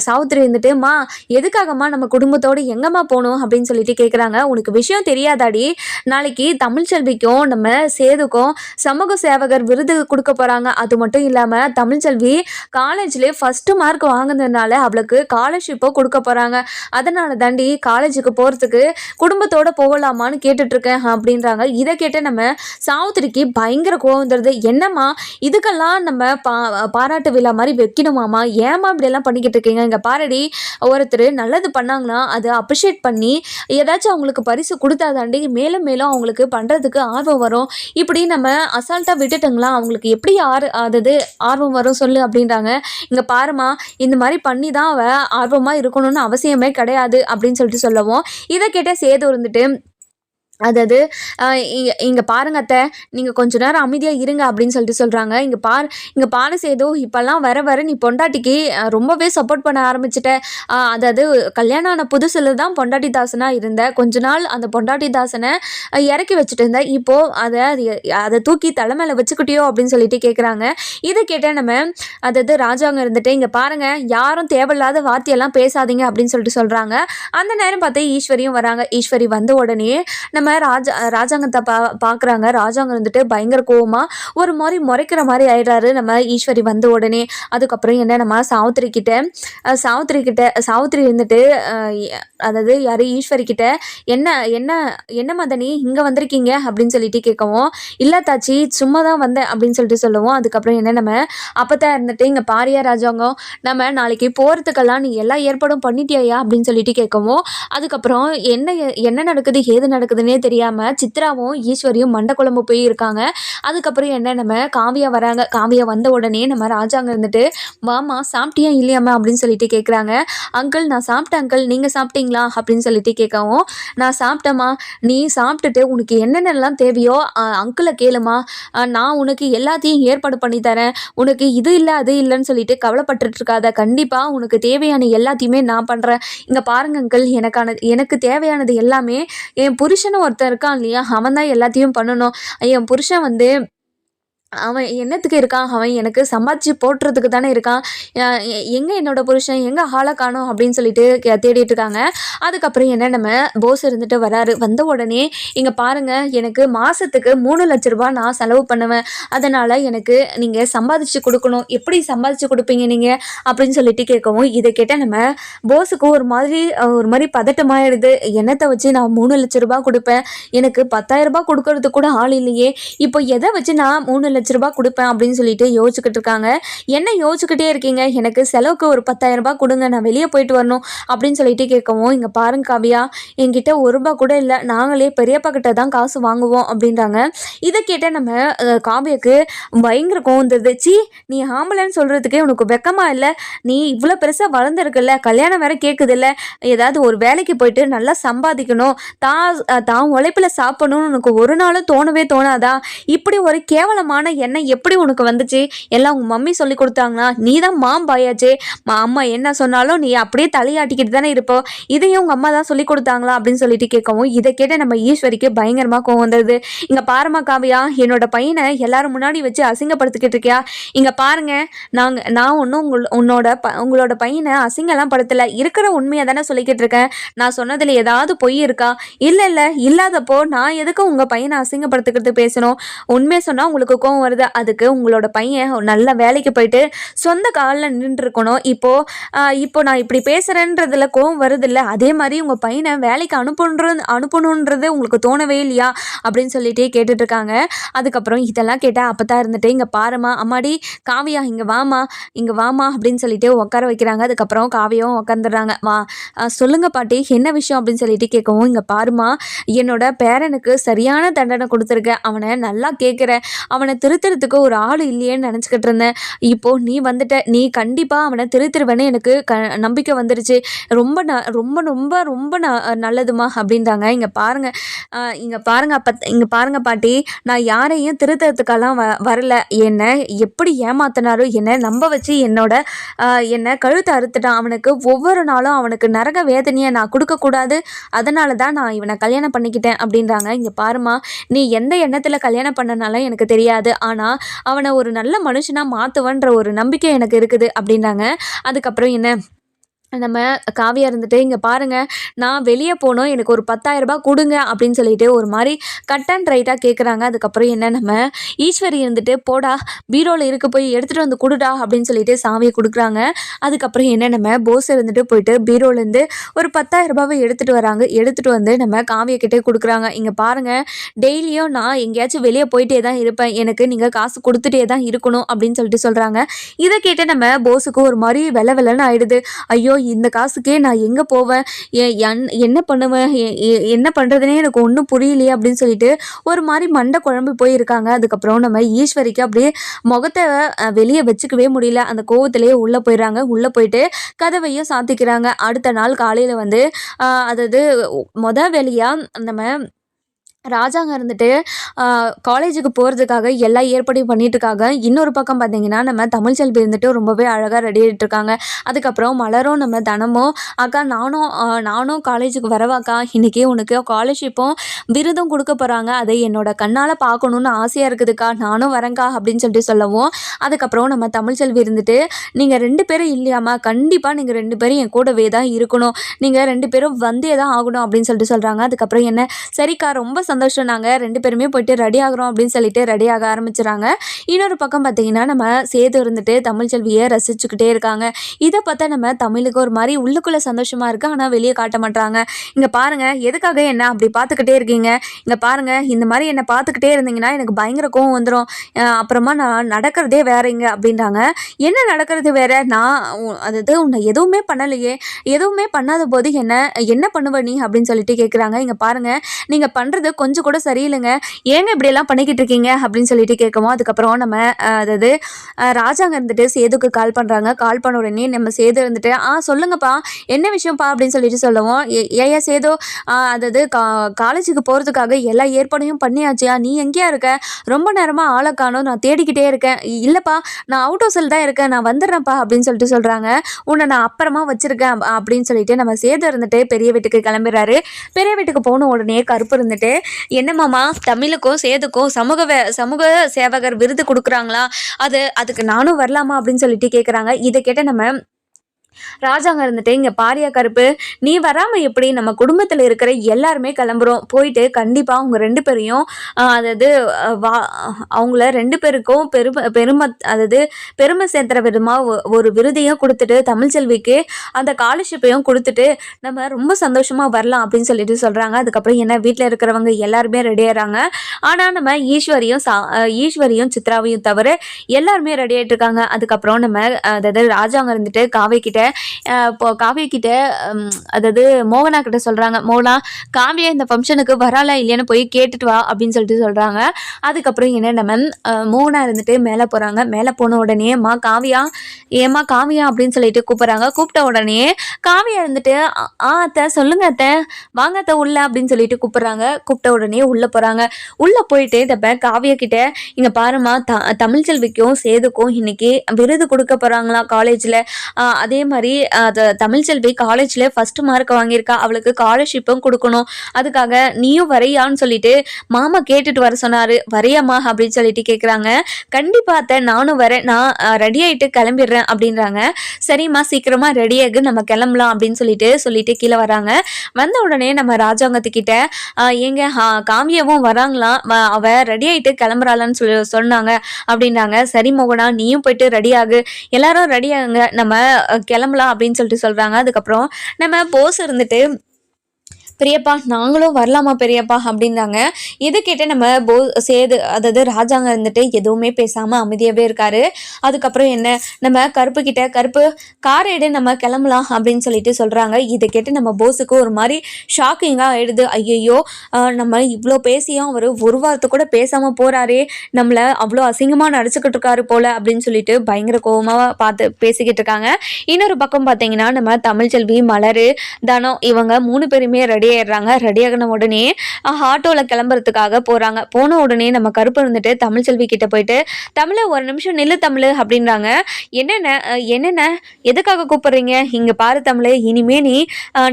சாவித்திரி வந்துட்டுமா எதுக்காகம்மா நம்ம குடும்பத்தோடு எங்கம்மா போகணும்? அப்படின்னு சொல்லிட்டு கேட்குறாங்க உனக்கு விஷயம் தெரியாதாடி? நாளைக்கு தமிழ்ச்செல்விக்கும் நம்ம சேதுக்கும் சமூக சேவகர் விருது கொடுக்க போகிறாங்க அது மட்டும் இல்லாமல் தமிழ்ச்செல்வி காலேஜ்லேயே ஃபஸ்ட்டு மார்க் வாங்கினதுனால அவளுக்கு ஸ்காலர்ஷிப்போ கொடுக்க போகிறாங்க அதனால தாண்டி காலேஜுக்கு போகிறதுக்கு குடும்பத்தோடு போகலாமான்னு கேட்டுட்ருக்கேன் அப்படின்றாங்க. இதை கேட்டு நம்ம சாவித்திரிக்கு பயங்கர கோவம் வந்துடுது என்னம்மா இதுக்கெல்லாம் நம்ம பா பாராட்டு விழா மாதிரி வைக்கணுமாம்மா? ஏம்மா எல்லாம் பண்ணிக்கிட்டு இருக்கீங்க. இங்கே பாரடி ஒருத்தர் நல்லது பண்ணாங்கன்னா அதை அப்ரிஷியேட் பண்ணி ஏதாச்சும் அவங்களுக்கு பரிசு கொடுத்தாதாண்டி மேலும் மேலும் அவங்களுக்கு பண்ணுறதுக்கு ஆர்வம் வரும். இப்படி நம்ம அசால்ட்டாக விட்டுட்டோங்களா? அவங்களுக்கு எப்படி ஆர் அதாவது ஆர்வம் வரும் சொல்லு அப்படின்றாங்க. இங்கே பாருமா இந்த மாதிரி பண்ணி தான் அவள் ஆர்வமாக இருக்கணும்னு அவசியமே கிடையாது அப்படின்னு சொல்லிட்டு சொல்லவும். இதை கேட்டால் சேது இருந்துட்டு அதாவது இங்கே இங்கே பாருங்க அத்தை. நீங்கள் கொஞ்ச நேரம் அமைதியாக இருங்க அப்படின்னு சொல்லிட்டு சொல்கிறாங்க இங்கே பார் இங்கே பாரு சேது இப்போல்லாம் வர வர நீ பொண்டாட்டிக்கு ரொம்பவே சப்போர்ட் பண்ண ஆரம்பிச்சிட்ட. அதாவது கல்யாணம் ஆன புதுசில் தான் பொண்டாட்டி தாசனாக இருந்த. கொஞ்ச நாள் அந்த பொண்டாட்டி தாசனை இறக்கி வச்சுட்டு இருந்தேன் இப்போது அதை அது- அதை தூக்கி தலைமையில் வச்சுக்கிட்டியோ அப்படின்னு சொல்லிட்டு கேட்குறாங்க இதை கேட்டால் நம்ம அதாவது ராஜாங்க இருந்துட்டு இங்கே பாருங்கள் யாரும் தேவையில்லாத வார்த்தையெல்லாம் பேசாதீங்க அப்படின்னு சொல்லிட்டு சொல்கிறாங்க அந்த நேரம் பார்த்து ஈஸ்வரியும் வராங்க. ஈஸ்வரி வந்த உடனே நம்ம ராஜா ராஜாங்கத்தை பா பார்க்குறாங்க ராஜாங்க வந்துட்டு பயங்கர கோவமாக ஒரு மாதிரி முறைக்கிற மாதிரி ஆயிடுறாரு. நம்ம ஈஸ்வரி வந்த உடனே. அதுக்கப்புறம் என்ன நம்ம சாவித்திரி கிட்ட சாவித்திரி கிட்ட சாவித்திரி இருந்துட்டு அதாவது யார்? ஈஸ்வரி கிட்ட என்ன என்ன என்ன மதனி இங்கே வந்திருக்கீங்க? அப்படின்னு சொல்லிட்டு கேட்கவும் இல்லை தாச்சி சும்மா தான் வந்தேன். அப்படின்னு சொல்லிட்டு சொல்லுவோம். அதுக்கப்புறம் என்ன நம்ம அப்பதான் இருந்துட்டு இங்கே பாரியா ராஜாங்கம் நம்ம நாளைக்கு போகிறதுக்கெல்லாம் நீ எல்லா ஏற்பாடும் பண்ணிட்டியா அப்படின்னு சொல்லிட்டு கேட்கவும் அதுக்கப்புறம் என்ன என்ன நடக்குது ஏது நடக்குதுன்னே தெரியாமல் சித்ராவும் ஈஸ்வரியும் மண்டை குழம்பு போய் இருக்காங்க. அதுக்கப்புறம் என்ன நம்ம காவியா வராங்க. காவியா வந்த உடனே நம்ம ராஜாங்க இருந்துட்டு மாமா சாப்பிட்டியா இல்லையாமா அப்படின்னு சொல்லிட்டு கேட்குறாங்க அங்கிள் நான் சாப்பிட்டேன் அங்கிள். நீங்கள் சாப்பிட்டீங்களா? அப்படின்னு சொல்லிட்டு கேட்கவும் நான் சாப்பிட்டேம்மா. நீ சாப்பிட்டுட்டு உனக்கு என்னென்னலாம் தேவையோ அங்கிளை கேளுமா நான் உனக்கு எல்லாத்தையும் ஏற்பாடு பண்ணி தரேன். உனக்கு இது இல்லை அது இல்லைன்னு சொல்லிட்டு கவலைப்பட்டுட்டு இருக்காத. கண்டிப்பாக உனக்கு தேவையான எல்லாத்தையுமே நான் பண்ணுறேன் இங்கே பாருங்க அங்கிள். எனக்கான எனக்கு தேவையானது எல்லாமே என் புருஷனை ஒருத்தன் இருக்கான் இல்லையா? அவன் தான் எல்லாத்தையும் பண்ணணும். என் புருஷன் வந்து அவன் என்னத்துக்கு இருக்கான்? அவன் எனக்கு சம்பாதிச்சு போட்டுறதுக்கு தானே இருக்கான். எங்கே எ- என்னோட புருஷன்? எங்கே ஆளை காணோம்? அப்படின்னு சொல்லிட்டு கே- தேடிட்டு இருக்காங்க. அதுக்கப்புறம் என்ன? நம்ம போஸ் இருந்துட்டு வராரு. வந்த உடனே இங்கே பாருங்க எனக்கு மாதத்துக்கு மூணு லட்ச ரூபா நான் செலவு பண்ணுவேன். அதனால் எனக்கு நீங்கள் சம்பாதிச்சு கொடுக்கணும். எப்படி சம்பாதிச்சு கொடுப்பீங்க நீங்கள் அப்படின்னு சொல்லிட்டு கேட்கவும் இதை கேட்ட நம்ம போஸுக்கு ஒரு மாதிரி ஒரு மாதிரி பதட்டமாயிடுது. என்னத்தை வச்சு நான் மூணு லட்ச ரூபா கொடுப்பேன்? எனக்கு பத்தாயிரம் ரூபாய் கொடுக்கறதுக்கு கூட ஆள் இல்லையே. இப்போ எதை வச்சு நான் மூணு லட்ச ரூபாய் கொடுப்பேன் அப்படின்னு சொல்லிட்டு யோசிச்சுக்கிட்டு இருக்காங்க. என்ன யோசிச்சுக்கிட்டே இருக்கீங்க? எனக்கு செலவுக்கு ஒரு பத்தாயிரம் ரூபாய் கொடுங்க நான் வெளியே போயிட்டு வரணும் அப்படின்னு சொல்லிட்டு கேட்கவும் இங்கே பாருங்க காவியா என்கிட்ட ஒரு ரூபாய் கூட இல்லை நாங்களே பெரியப்பா கிட்ட தான் காசு வாங்குவோம் அப்படின்றாங்க. இதை கேட்ட நம்ம அஹ், காவியாக்கு பயங்கர கோவம் சி நீ ஆம்பளைன்னு சொல்கிறதுக்கே உனக்கு வெக்கமா இல்லை? நீ இவ்வளோ பெருசாக வளர்ந்துருக்குல்ல கல்யாணம் வேற கேட்குதுல்ல ஏதாவது ஒரு வேலைக்கு போயிட்டு நல்லா சம்பாதிக்கணும் தான் தான் உழைப்பில் சாப்பிடணும்னு உனக்கு ஒரு நாளும் தோணவே தோணாதா? இப்படி ஒரு கேவலமான ஆனால் என்ன எப்படி உனக்கு வந்துச்சு? எல்லாம் உங்கள் மம்மி சொல்லி கொடுத்தாங்கன்னா நீ தான் மாம் பாயாச்சே. மா அம்மா என்ன சொன்னாலும் நீ அப்படியே தலையாட்டிக்கிட்டு தானே இருப்போ. இதையும் உங்கள் அம்மா தான் சொல்லி கொடுத்தாங்களா? அப்படின்னு சொல்லிட்டு கேட்கவும் இதை கேட்ட நம்ம ஈஸ்வரிக்கு பயங்கரமாக கோவம் வந்தது. இங்கே பாருமா காவியா என்னோட பையனை எல்லாரும் முன்னாடி வச்சு அசிங்கப்படுத்திக்கிட்டு இருக்கியா? இங்கே பாருங்க நாங்கள் நான் ஒன்றும் உங்கள் உன்னோட ப உங்களோட பையனை அசிங்கம்லாம் படுத்தலை. இருக்கிற உண்மையை தானே சொல்லிக்கிட்டு இருக்கேன். நான் சொன்னதில் ஏதாவது பொய் இருக்கா? இல்லை இல்லை இல்லாதப்போ நான் எதுக்கு உங்கள் பையனை அசிங்கப்படுத்திக்கிறது பேசணும்? உண்மையை சொன்னால் உங்களுக்கு கோவம் வருது. அதுக்கு உங்களோட பையன் நல்ல வேலைக்கு போயிட்டு சொந்த காலில் நின்றுருக்கணும். இப்போது இப்போ நான் இப்படி பேசுகிறேன்றதுல கோவம் வருது இல்லை அதே மாதிரி உங்கள் பையனை வேலைக்கு அனுப்பணுன்ற அனுப்பணுன்றது உங்களுக்கு தோணவே இல்லையா? அப்படின்னு சொல்லிட்டு கேட்டுட்டு இருக்காங்க அதுக்கப்புறம் இதெல்லாம் கேட்டால் அப்போ தான் இருந்துட்டு இங்கே பாருமா அம்மாடி காவியா இங்கே வாமா இங்கே வாமா அப்படின்னு சொல்லிட்டு உட்கார வைக்கிறாங்க. அதுக்கப்புறம் காவியாவும் உட்காந்துடுறாங்க வா சொல்லுங்க பாட்டி என்ன விஷயம்? அப்படின்னு சொல்லிட்டு கேட்கவும் இங்கே பாருமா என்னோட பேரனுக்கு சரியான தண்டனை கொடுத்துருக்கேன் அவனை நல்லா கேட்குற அவனை திருத்துறதுக்கு ஒரு ஆள் இல்லையேன்னு நினச்சிக்கிட்டு இருந்தேன். இப்போ நீ வந்துட்ட நீ கண்டிப்பாக அவனை திருத்திருவேன்னு எனக்கு க நம்பிக்கை வந்துருச்சு. ரொம்ப ந ரொம்ப ரொம்ப ரொம்ப ந நல்லதுமா அப்படின்றாங்க. இங்கே பாருங்கள் இங்கே பாருங்கள் அப்போ இங்கே பாருங்கள் பாட்டி நான் யாரையும் திருத்தறதுக்கெல்லாம் வ வரல. என்னை எப்படி ஏமாத்தினாரோ என்னை நம்ப வச்சு என்னோட என்னை கழுத்தை அறுத்துட்டான். அவனுக்கு ஒவ்வொரு நாளும் அவனுக்கு நரக வேதனையை நான் கொடுக்கக்கூடாது அதனால தான் நான் இவனை கல்யாணம் பண்ணிக்கிட்டேன் அப்படின்றாங்க. இங்கே பாருமா நீ எந்த எண்ணத்தில் கல்யாணம் பண்ணனாலும் எனக்கு தெரியாது. ஆனால் அவனை ஒரு நல்ல மனுஷனாக மாற்றுவன்ற ஒரு நம்பிக்கை எனக்கு இருக்குது அப்படின்னாங்க. அதுக்கப்புறம் என்ன? நம்ம காவியா இருந்துட்டு இங்கே பாருங்கள் நான் வெளியே போனோம் எனக்கு ஒரு 10000 ரூபாய் கொடுங்க அப்படின்னு சொல்லிட்டு ஒரு மாதிரி கட் அண்ட் ரைட்டாக கேட்குறாங்க அதுக்கப்புறம் என்ன நம்ம ஈஸ்வரி இருந்துட்டு போடா பீரோவில் இருக்க போய் எடுத்துகிட்டு வந்து கொடுடா அப்படின்னு சொல்லிட்டு சாவியை கொடுக்குறாங்க. அதுக்கப்புறம் என்ன நம்ம போஸ் இருந்துட்டு போயிட்டு பீரோலேருந்து ஒரு பத்தாயிரரூபாவை எடுத்துகிட்டு வராங்க. எடுத்துகிட்டு வந்து நம்ம காவியக்கிட்டே கொடுக்குறாங்க. இங்கே பாருங்கள் டெய்லியும் நான் எங்கேயாச்சும் வெளியே போயிட்டே தான் இருப்பேன். எனக்கு நீங்கள் காசு கொடுத்துட்டே தான் இருக்கணும் அப்படின்னு சொல்லிட்டு சொல்கிறாங்க இதை கேட்டு நம்ம போஸுக்கு ஒரு மாதிரி வெலை வெலைன்னு ஆயிடுது. ஐயோ இந்த காசுக்கே நான் எங்கே போவேன்? என்- என்ன பண்ணுவேன்? என்ன பண்ணுறதுனே எனக்கு ஒன்றும் புரியலையே அப்படின்னு சொல்லிட்டு ஒரு மாதிரி மண்டை குழம்பு போயிருக்காங்க. அதுக்கப்புறம் நம்ம ஈஸ்வரிக்கு அப்படியே முகத்தை வெளியே வச்சுக்கவே முடியல. அந்த கோவத்திலேயே உள்ளே போயிடுறாங்க. உள்ளே போயிட்டு கதவையும் சாத்திக்கிறாங்க. அடுத்த நாள் காலையில் வந்து அதாவது மொதல் வேலையாக நம்ம ராஜாங்க இருந்துட்டு காலேஜுக்கு போகிறதுக்காக எல்லா ஏற்பாடையும் பண்ணிட்டு இன்னொரு பக்கம் பார்த்தீங்கன்னா நம்ம தமிழ்ச்செல்வி இருந்துட்டு ரொம்பவே அழகாக ரெடி ஆகிட்டுருக்காங்க அதுக்கப்புறம் மலரும் நம்ம தனமும். அக்கா நானும் நானும் காலேஜுக்கு வரவாக்கா? இன்றைக்கி உனக்கு ஸ்காலர்ஷிப்பும் விருதும் கொடுக்க போகிறாங்க அதை என்னோட கண்ணால் பார்க்கணுன்னு ஆசையாக இருக்குதுக்கா. நானும் வரேங்க்கா அப்படின்னு சொல்லிட்டு சொல்லவும். அதுக்கப்புறம் நம்ம தமிழ்ச்செல்வி இருந்துட்டு நீங்கள் ரெண்டு பேரும் இல்லையாம்மா? கண்டிப்பாக நீங்கள் ரெண்டு பேரும் என் கூடவே தான் இருக்கணும். நீங்கள் ரெண்டு பேரும் வந்தே தான் ஆகணும் அப்படின்னு சொல்லிட்டு சொல்கிறாங்க அதுக்கப்புறம் என்ன? சரிக்கா ரொம்ப சந்தோஷம் நாங்கள் ரெண்டு பேருமே போயிட்டு ரெடி ஆகுறோம் அப்படின்னு சொல்லிட்டு ரெடி ஆக ஆரம்பிச்சுறாங்க. இன்னொரு பக்கம் பார்த்தீங்கன்னா நம்ம சேது இருந்துட்டு தமிழ்ச்செல்வியை ரசிச்சுக்கிட்டே இருக்காங்க. இதை பார்த்தா நம்ம தமிழுக்கு ஒரு மாதிரி உள்ளுக்குள்ளே சந்தோஷமாக இருக்குது ஆனால் வெளியே காட்ட மாட்டாங்க இங்கே பாருங்கள் எதுக்காக என்ன அப்படி பார்த்துக்கிட்டே இருக்கீங்க? இங்கே பாருங்கள் இந்த மாதிரி என்னை பார்த்துக்கிட்டே இருந்தீங்கன்னா எனக்கு பயங்கர கோவம் வந்துடும் அப்புறமா நான் நடக்கிறதே வேறங்க அப்படின்றாங்க. என்ன நடக்கிறது வேற? நான் அதாவது உன்னை எதுவுமே பண்ணலையே. எதுவுமே பண்ணாத போது என்ன என்ன பண்ணுவ நீ அப்படின்னு சொல்லிட்டு கேட்குறாங்க இங்கே பாருங்கள் நீங்கள் பண்ணுறது கொஞ்சம் கூட சரியில்லைங்க. ஏங்க இப்படியெல்லாம் பண்ணிக்கிட்டு இருக்கீங்க? அப்படின்னு சொல்லிட்டு கேட்கவும் அதுக்கப்புறம் நம்ம அதாவது ராஜாங்க இருந்துட்டு சேதுக்கு கால் பண்ணுறாங்க கால் பண்ண உடனே நம்ம சேது இருந்துட்டு ஆ சொல்லுங்கப்பா. என்ன விஷயம்ப்பா? அப்படின்னு சொல்லிட்டு சொல்லுவோம். "ஏ- ஏயா சேதோ அதாவது கா காலேஜுக்கு போகிறதுக்காக எல்லா ஏற்பாடையும் பண்ணியாச்சியா? நீ எங்கேயா இருக்க? ரொம்ப நேரமாக ஆளை காணோம். நான் தேடிக்கிட்டே இருக்கேன். இல்லைப்பா. நான் அவுட் ஹவுஸில் தான் இருக்கேன். நான் வந்துடுறேன்ப்பா. அப்படின்னு சொல்லிட்டு சொல்கிறாங்க உன்னை நான் அப்புறமா வச்சுருக்கேன். அப்படின்னு சொல்லிட்டு நம்ம சேது இருந்துட்டு பெரிய வீட்டுக்கு கிளம்பிடுறாரு. பெரிய வீட்டுக்கு போன உடனே கருப்பு இருந்துட்டு என்ன தமிழுக்கும் சேதுக்கும் சமூக வே சமூக சேவகர் விருது கொடுக்குறாங்களா? அது அதுக்கு நானும் வரலாமா அப்படின்னு சொல்லிட்டு கேட்குறாங்க இதை கேட்ட நம்ம ராஜாங்க இருந்துட்டு இங்கே பாரியா கருப்பு நீ வராமல் எப்படி நம்ம குடும்பத்தில் இருக்கிற எல்லாருமே கிளம்புறோம்? போயிட்டு கண்டிப்பாக அவங்க ரெண்டு பேரையும் அதாவது வா அவங்கள ரெண்டு பேருக்கும் பெருமை பெருமை அதாவது பெருமை சேர்த்துற விதமாக ஒரு விருதையும் கொடுத்துட்டு தமிழ்ச்செல்விக்கு அந்த ஸ்காலர்ஷிப்பையும் கொடுத்துட்டு நம்ம ரொம்ப சந்தோஷமாக வரலாம் அப்படின்னு சொல்லிட்டு சொல்கிறாங்க அதுக்கப்புறம் என்ன வீட்டில் இருக்கிறவங்க எல்லாருமே ரெடி ஆகிறாங்க ஆனால் நம்ம ஈஸ்வரியும் சா ஈஸ்வரியும் சித்ராவையும் தவிர எல்லாருமே ரெடி ஆகிட்டு இருக்காங்க. அதுக்கப்புறம் நம்ம அதாவது ராஜாங்க இருந்துட்டு காவை கிட்ட இப்போ காவியா கிட்ட அதாவது மோகனா கிட்ட சொல்கிறாங்க மோகனா காவியா இந்த ஃபங்க்ஷனுக்கு வராளா இல்லையான்னு போய் கேட்டுட்டு வா அப்படின்னு சொல்லிட்டு சொல்கிறாங்க அதுக்கப்புறம் என்ன நம்ம மோகனா இருந்துட்டு மேலே போகிறாங்க மேலே போன உடனே மா காவியா ஏம்மா காவியா? அப்படின்னு சொல்லிட்டு கூப்பிட்றாங்க. கூப்பிட்ட உடனே காவியா இருந்துட்டு "ஆ, அத்தை சொல்லுங்க அத்தை. வாங்க அத்தை உள்ள அப்படின்னு சொல்லிட்டு கூப்பிட்றாங்க. கூப்பிட்ட உடனே உள்ளே போகிறாங்க உள்ளே போயிட்டு இந்த காவியா கிட்ட இங்கே பாருமா த தமிழ்ச்செல்விக்கும் சேதுக்கும் இன்னைக்கு விருது கொடுக்க போகிறாங்களாம் காலேஜில். அதே மாதிரி அது த- தமிழ்ச்செல்வி காலேஜில் ஃபஸ்ட்டு மார்க் வாங்கியிருக்கா. அவளுக்கு ஸ்காலர்ஷிப்பும் கொடுக்கணும். அதுக்காக நீயும் வரையான்னு சொல்லிட்டு மாமா கேட்டுட்டு வர சொன்னார். வரையம்மா அப்படின்னு சொல்லிட்டு கேட்குறாங்க கண்டிப்பாக அத்தை நானும் வரேன். நான் ரெடி ஆகிட்டு கிளம்பிடுறேன் அப்படின்றாங்க. சரிம்மா சீக்கிரமாக ரெடி ஆகு. நம்ம கிளம்பலாம் அப்படின்னு சொல்லிட்டு சொல்லிட்டு கீழே வராங்க. வந்த உடனே நம்ம ராஜாங்கத்துக்கிட்ட எங்க ஏங்க காவியாவும் வராங்களாம் அவ ரெடி ஆகிட்டு கிளம்புறாளான்னு சொல்லி சொன்னாங்க அப்படின்றாங்க. சரி மோகனா நீயும் போயிட்டு ரெடி ஆகு. எல்லாரும் ரெடி ஆகுங்க. நம்ம அஹ், கிளம்பலாம் அப்படின்னு சொல்லிட்டு சொல்கிறாங்க அதுக்கப்புறம் நம்ம போஸ் இருந்துட்டு பெரியப்பா நாங்களும் வரலாமா பெரியப்பா அப்படின்றாங்க. இது கேட்டு நம்ம போ சேது அதாவது ராஜாங்க இருந்துட்டு எதுவுமே பேசாமல் அமைதியாகவே இருக்காரு. அதுக்கப்புறம் என்ன நம்ம கருப்பு கிட்ட கருப்பு கார் எடு நம்ம கிளம்பலாம் அப்படின்னு சொல்லிட்டு சொல்கிறாங்க இதை கேட்டு நம்ம போஸுக்கு ஒரு மாதிரி ஷாக்கிங்காக ஆயிடுது. ஐயையோ நம்ம இவ்வளோ பேசியும் அவர் ஒரு வாரத்தை கூட பேசாமல் போகிறாரே நம்மளை அவ்வளோ அசிங்கமாக நடிச்சுக்கிட்டு இருக்காரு போல் அப்படின்னு சொல்லிட்டு பயங்கர கோவமாக பார்த்து பேசிக்கிட்டு இருக்காங்க. இன்னொரு பக்கம் பார்த்தீங்கன்னா நம்ம தமிழ்ச்செல்வி மலர் தனம் இவங்க மூணு பேருமே ரெடி ஆயிடுறாங்க ரெடி ஆகின உடனே ஆட்டோவில் கிளம்புறதுக்காக போகிறாங்க போன உடனே நம்ம கருப்பு இருந்துட்டு தமிழ்ச்செல்வி கிட்ட போயிட்டு தமிழை ஒரு நிமிஷம் நில்லு தமிழ் அப்படின்றாங்க. என்னென்ன என்னென்ன? எதுக்காக கூப்பிட்றீங்க? இங்கே பாரு தமிழ் இனிமே நீ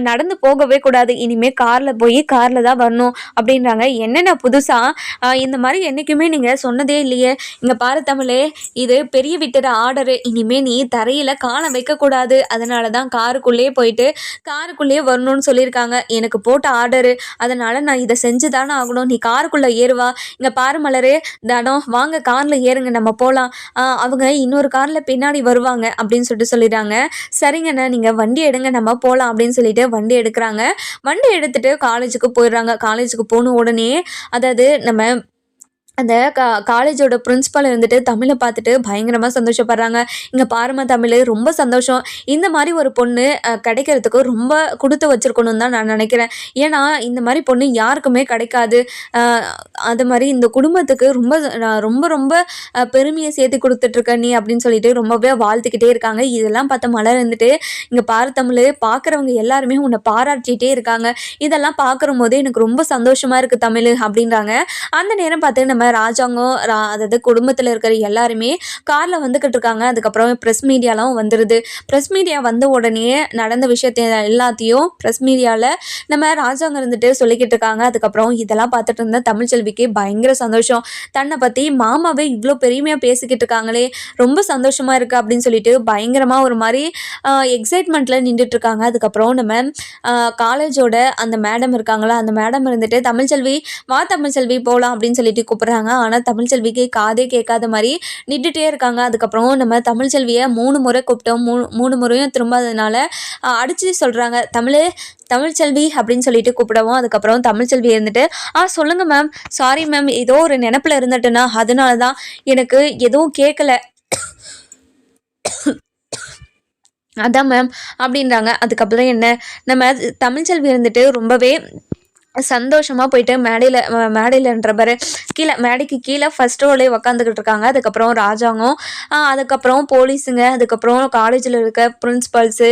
நடந்து போகவே கூடாது. இனிமே காரில் போய் காரில் தான் வரணும் அப்படின்றாங்க. என்னென்ன புதுசாக இந்த மாதிரி என்றைக்குமே நீங்கள் சொன்னதே இல்லையே. இங்கே பாரு தமிழே இது பெரிய விட்டுற ஆர்டரு. இனிமே நீ தரையில் காண வைக்கக்கூடாது. அதனால தான் காருக்குள்ளேயே போயிட்டு காருக்குள்ளேயே வரணும்னு சொல்லியிருக்காங்க. எனக்கு போட்ட ஆர்டரு அதனால் நான் இதை செஞ்சு தானே ஆகணும். நீ காருக்குள்ளே ஏறுவா. இங்கே பாரு மலரே. தனம் வாங்க காரில் ஏறுங்க நம்ம போகலாம் அவங்க இன்னொரு காரில் பின்னாடி வருவாங்க அப்படின்னு சொல்லிட்டு சொல்லிடுறாங்க. சரிங்கண்ணா நீங்கள் வண்டி எடுங்க நம்ம போகலாம் அப்படின்னு சொல்லிட்டு வண்டி எடுக்கிறாங்க. வண்டி எடுத்துகிட்டு காலேஜுக்கு போயிடுறாங்க. காலேஜுக்கு போன உடனே அதாவது நம்ம அந்த கா காலேஜோட பிரின்ஸ்பால் இருந்துட்டு தமிழை பார்த்துட்டு பயங்கரமாக சந்தோஷப்படுறாங்க. இங்கே பாருமா தமிழ் ரொம்ப சந்தோஷம். இந்த மாதிரி ஒரு பொண்ணு கிடைக்கிறதுக்கு ரொம்ப கொடுத்து வச்சுருக்கணும்னு தான் நான் நினைக்கிறேன். ஏன்னா இந்த மாதிரி பொண்ணு யாருக்குமே கிடைக்காது. அது மாதிரி இந்த குடும்பத்துக்கு ரொம்ப நான் ரொம்ப ரொம்ப பெருமையை சேர்த்து கொடுத்துட்ருக்க நீ அப்படின்னு சொல்லிட்டு ரொம்பவே வாழ்த்துக்கிட்டே இருக்காங்க. இதெல்லாம் பார்த்த மலர் இருந்துட்டு இங்கே பாரு தமிழ் பார்க்குறவங்க எல்லாருமே உன்னை பாராட்டிகிட்டே இருக்காங்க. இதெல்லாம் பார்க்குற போது எனக்கு ரொம்ப சந்தோஷமாக இருக்குது தமிழ் அப்படின்றாங்க. அந்த நேரம் பார்த்து நம்ம ராஜாங்கம் ரா- அதாவது குடும்பத்தில் இருக்கிற எல்லாருமே காரில் வந்துக்கிட்டு இருக்காங்க. அதுக்கப்புறம் ப்ரெஸ் மீடியாலாம் வந்துடுது ப்ரெஸ் மீடியா வந்த உடனே நடந்த விஷயத்தை எல்லாத்தையும் ப்ரெஸ் மீடியாவில் நம்ம ராஜாங்க இருந்துட்டு சொல்லிக்கிட்டு இருக்காங்க. அதுக்கப்புறம் இதெல்லாம் பார்த்துட்டு இருந்த தமிழ்ச்செல்விக்கு பயங்கர சந்தோஷம். தன்னை பற்றி மாமாவே இவ்வளோ பெருமையாக பேசிக்கிட்டு இருக்காங்களே ரொம்ப சந்தோஷமாக இருக்குது அப்படின்னு சொல்லிட்டு பயங்கரமாக ஒரு மாதிரி எக்ஸைட்மெண்ட்டில் நின்றுட்டுருக்காங்க அதுக்கப்புறம் நம்ம காலேஜோட அந்த மேடம் இருக்காங்களா? அந்த மேடம் இருந்துட்டு தமிழ்ச்செல்வி வா தமிழ்ச்செல்வி போகலாம் அப்படின்னு சொல்லிட்டு கூப்பிட்றாங்க. ஆனால் தமிழ்ச்செல்விக்கு காதே கேட்காத மாதிரி நின்றுட்டே இருக்காங்க. அதுக்கப்புறம் நம்ம தமிழ்ச்செல்வியை மூணு முறை கூப்பிட்டோம். மூணு மூணு முறையும் திரும்பாததுனால அடித்து சொல்கிறாங்க தமிழ் தமிழ்ச்செல்வி அப்படின்னு சொல்லிட்டு கூப்பிடவும் அதுக்கப்புறம் தமிழ்ச்செல்வி இருந்துட்டு ஆ சொல்லுங்கள் மேம். Sorry ma'am. ஏதோ ஒரு நினப்பில் இருந்துட்டுனா அதனால தான் எனக்கு எதுவும் கேட்கல. அதான் மேம் அப்படின்றாங்க. அதுக்கப்புறம் என்ன? நம்ம தமிழ்ச்செல்வி இருந்துட்டு ரொம்பவே சந்தோஷமாக போயிட்டு மேடையில் மேடையிலன்ற பாரு கீழே மேடைக்கு கீழே ஃபஸ்ட் ரோலே உக்காந்துக்கிட்டு இருக்காங்க. அதுக்கப்புறம் ராஜாங்கம் அதுக்கப்புறம் போலீஸுங்க அதுக்கப்புறம் காலேஜில் இருக்க பிரின்ஸிபல்ஸு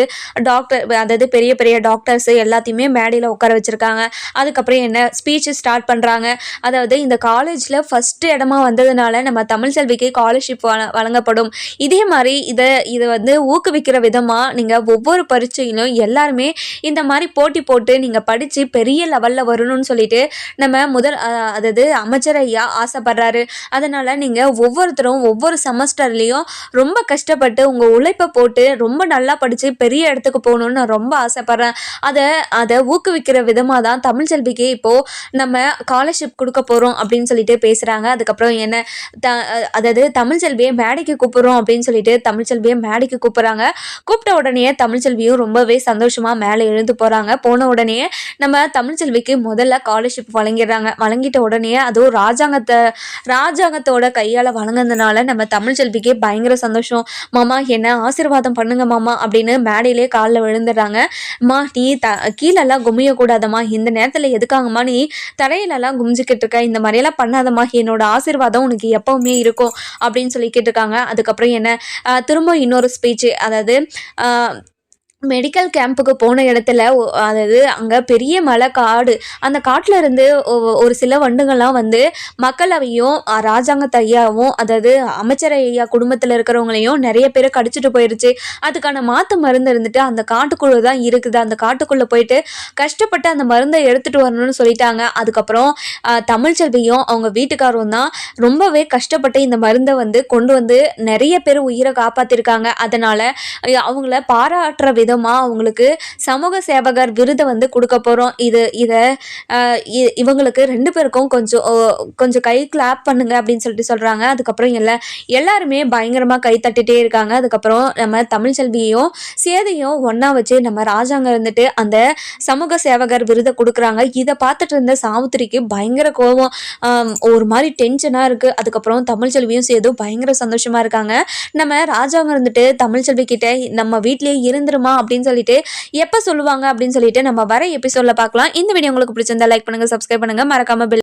டாக்டர் அதாவது பெரிய பெரிய டாக்டர்ஸு எல்லாத்தையுமே மேடையில் உட்கார வச்சுருக்காங்க. அதுக்கப்புறம் என்ன ஸ்பீச்சு ஸ்டார்ட் பண்ணுறாங்க அதாவது இந்த காலேஜில் ஃபஸ்ட்டு இடமா வந்ததுனால நம்ம தமிழ் செல்விக்கு ஸ்காலர்ஷிப் வழங்கப்படும். இதே மாதிரி இதை இதை வந்து ஊக்குவிக்கிற விதமாக நீங்கள் ஒவ்வொரு பரீட்சையிலும் எல்லாருமே இந்த மாதிரி போட்டி போட்டு நீங்கள் படித்து பெரிய லெவலில் வரணும்னு சொல்லிட்டு நம்ம முதல் அதாவது அமைச்சர் ஐயா ஆசைப்படுறாரு. அதனால் நீங்கள் ஒவ்வொருத்தரும் ஒவ்வொரு செமஸ்டர்லேயும் ரொம்ப கஷ்டப்பட்டு உங்கள் உழைப்பை போட்டு ரொம்ப நல்லா படித்து பெரிய இடத்துக்கு போகணுன்னு நான் ரொம்ப ஆசைப்பட்றேன். அதை அதை ஊக்குவிக்கிற விதமாக தான் தமிழ்ச்செல்விக்கு இப்போது நம்ம ஸ்காலர்ஷிப் கொடுக்க போகிறோம் அப்படின்னு சொல்லிட்டு பேசுகிறாங்க அதுக்கப்புறம் என்ன த அதாவது அதாவது தமிழ்ச்செல்வியை மேடைக்கு கூப்பிட்றோம் அப்படின்னு சொல்லிட்டு தமிழ்ச்செல்வியை மேடைக்கு கூப்பிட்றாங்க. கூப்பிட்ட உடனே தமிழ்ச்செல்வியும் ரொம்பவே சந்தோஷமாக மேலே எழுந்து போகிறாங்க போன உடனே நம்ம தமிழ்ச்செல்விக்கு முதல்ல ஸ்காலர்ஷிப் வழங்கிடுறாங்க. வழங்கிட்ட உடனே அதுவும் ராஜாங்கத்தை ராஜாங்கத்தோட கையால் வழங்குனதுனால நம்ம தமிழ் செல்விக்கே பயங்கர சந்தோஷம். மாமா என்ன ஆசீர்வாதம் பண்ணுங்க மாமா அப்படின்னு மேடையிலே காலில் விழுந்துடுறாங்க. மா நீ த கீழெல்லாம் குமியக்கூடாதம்மா. இந்த நேரத்தில் எதுக்காகம்மா நீ தரையிலெல்லாம் குமிஞ்சிக்கிட்டு இருக்க? இந்த மாதிரியெல்லாம் பண்ணாதம்மா. என்னோட ஆசீர்வாதம் உனக்கு எப்பவுமே இருக்கும் அப்படின்னு சொல்லி கேட்டிருக்காங்க. அதுக்கப்புறம் என்ன? திரும்ப இன்னொரு ஸ்பீச்சு அதாவது மெடிக்கல் கேம்புக்கு போன இடத்துல ஒ- அதாவது அங்கே பெரிய மலை காடு அந்த காட்டில் இருந்து ஒ- ஒரு சில வண்டுங்கள்லாம் வந்து மக்களவையும் அஹ், ஐயாவும் அதாவது அமைச்சர் ஐயா குடும்பத்தில் இருக்கிறவங்களையும் நிறைய பேரை கடிச்சிட்டு போயிடுச்சு அதுக்கான மாற்று மருந்து இருந்துட்டு அந்த காட்டுக்குள்ளே தான் இருக்குது. அந்த காட்டுக்குள்ளே போயிட்டு கஷ்டப்பட்டு அந்த மருந்தை எடுத்துகிட்டு வரணும்னு சொல்லிட்டாங்க. அதுக்கப்புறம் அஹ், தமிழ்ச்செல்வியும் அவங்க வீட்டுக்காரரும் தான் ரொம்பவே கஷ்டப்பட்டு இந்த மருந்தை வந்து கொண்டு வந்து நிறைய பேர் உயிரை காப்பாற்றிருக்காங்க அதனால் அவங்கள பாராட்டுற விதம் மூலமாக அவங்களுக்கு சமூக சேவகர் விருதை வந்து கொடுக்க போகிறோம் இது இதை இவங்களுக்கு ரெண்டு பேருக்கும் கொஞ்சம் ஓ, கொஞ்சம் கை கிளாப் பண்ணுங்க அப்படின்னு சொல்லிட்டு சொல்கிறாங்க அதுக்கப்புறம் எல்லா எல்லாருமே பயங்கரமாக கை தட்டிட்டே இருக்காங்க. அதுக்கப்புறம் நம்ம தமிழ்ச்செல்வியையும் சேதையும் ஒன்றா வச்சு நம்ம ராஜாங்க இருந்துட்டு அந்த சமூக சேவகர் விருதை கொடுக்குறாங்க. இதை பார்த்துட்டு இருந்த சாவுத்திரிக்கு பயங்கர கோபம். ஒரு மாதிரி டென்ஷனாக இருக்குது அதுக்கப்புறம் தமிழ்ச்செல்வியும் சேதும் பயங்கர சந்தோஷமாக இருக்காங்க. நம்ம ராஜாங்க இருந்துட்டு தமிழ்ச்செல்வி கிட்ட நம்ம வீட்லேயே இருந்துருமா அப்படின்னு சொல்லிட்டு எப்போ சொல்லுவாங்க அப்படின்னு சொல்லிட்டு நம்ம வர எபிசோடில் பார்க்கலாம். இந்த வீடியோ உங்களுக்கு பிடிச்சிருந்தா லைக் பண்ணுங்க சப்ஸ்கிரைப் பண்ணுங்க. மறக்காமல் பில்